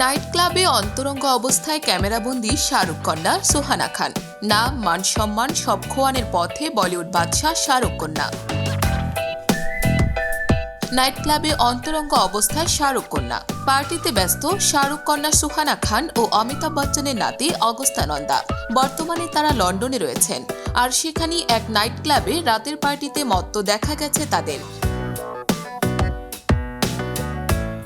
Night ক্লাবে অন্তরঙ্গ অবস্থায় ক্যামেরাবন্দি শাহরুখ কন্যা, সোহানা খান। নাম, মান সম্মান সব খোয়ানের পথে বলিউড বাদশাহ শাহরুখ কন্যা। নাইট ক্লাবে অন্তরঙ্গ অবস্থায় শাহরুখ কন্যা। পার্টিতে ব্যস্ত শাহরুখ কন্যা, সুহানা খান ও অমিতাভ বচ্চনের নাতি অগস্তা নন্দা। বর্তমানে তারা লন্ডনে রয়েছেন। আর সেখানেই এক নাইট ক্লাবে রাতের পার্টিতে মত্ত দেখা গেছে তাদের।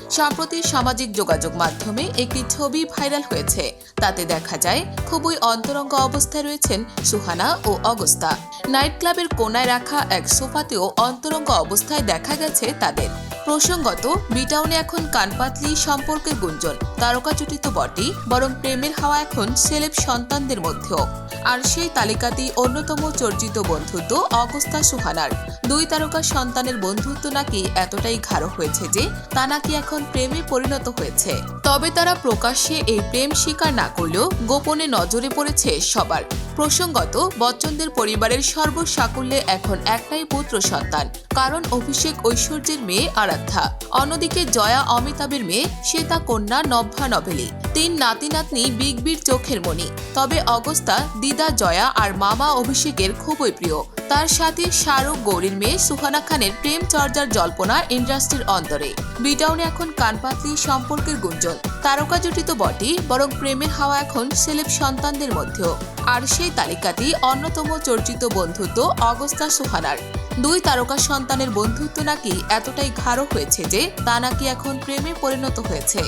সম্প্রতি সামাজিক যোগাযোগ মাধ্যমে একটি ছবি ভাইরাল হয়েছে। তাতে দেখা যায়, খুবই অন্তরঙ্গ অবস্থায় রয়েছেন সুহানা ও অগস্তা। নাইট ক্লাবের কোনায় রাখা এক সোফাতেও অন্তরঙ্গ অবস্থায় দেখা গেছে তাদের। প্রসঙ্গত বিটাউনে এখন কানপাতলি সম্পর্কের গুঞ্জন। তারকা জুটি তো বটেই, বরং প্রেমের হাওয়া এখন সেলেব সন্তানদের মধ্যেও। আর সেই তালিকাতেই অন্যতম চর্চিত বন্ধুত্ব অগস্তা সুহানার। দুই তারকা সন্তানের বন্ধুত্ব নাকি এতটাই গাঢ় হয়েছে যে, তা নাকি এখন প্রেমে পরিণত হয়েছে। তবে তারা প্রকাশ্যে এই প্রেম স্বীকার না করলেও গোপনে নজরে পড়েছে সবার। প্রসঙ্গত, বচ্চনদের পরিবারের সর্বসাকুল্যে এখন একটাই পুত্র সন্তান, কারণ অভিষেক ঐশ্বর্যের মেয়ে আরাধ্যা অন্যদিকে জয়া অমিতাভের মেয়ে শ্বেতা কন্যা নভ্যা নভেলি। তিন নাতি নাতনি বিগ বির চোখের মণি। তবে অগস্তা, দিদা জয়া আর মামা অভিষেকের খুবই প্রিয়। তার সাথে শাহরুখ, গৌরীর মেয়ে সুহানা খানের প্রেম চর্যার জল্পনা ইন্ডাস্ট্রির অন্তরে বিটাউনে এখন কানপাতলি সম্পর্কের গুঞ্জন। তারকা জুটি তো বটেই বরং প্রেমের হাওয়া এখন সেলেব সন্তানদের মধ্যেও। আর সেই তালিকাটি অন্যতম চর্চিত বন্ধুত্ব অগস্তা সুহানার। দুই তারকা সন্তানের বন্ধুত্ব নাকি এতটাই গাঢ় হয়েছে যে তা নাকি এখন প্রেমে পরিণত হয়েছে।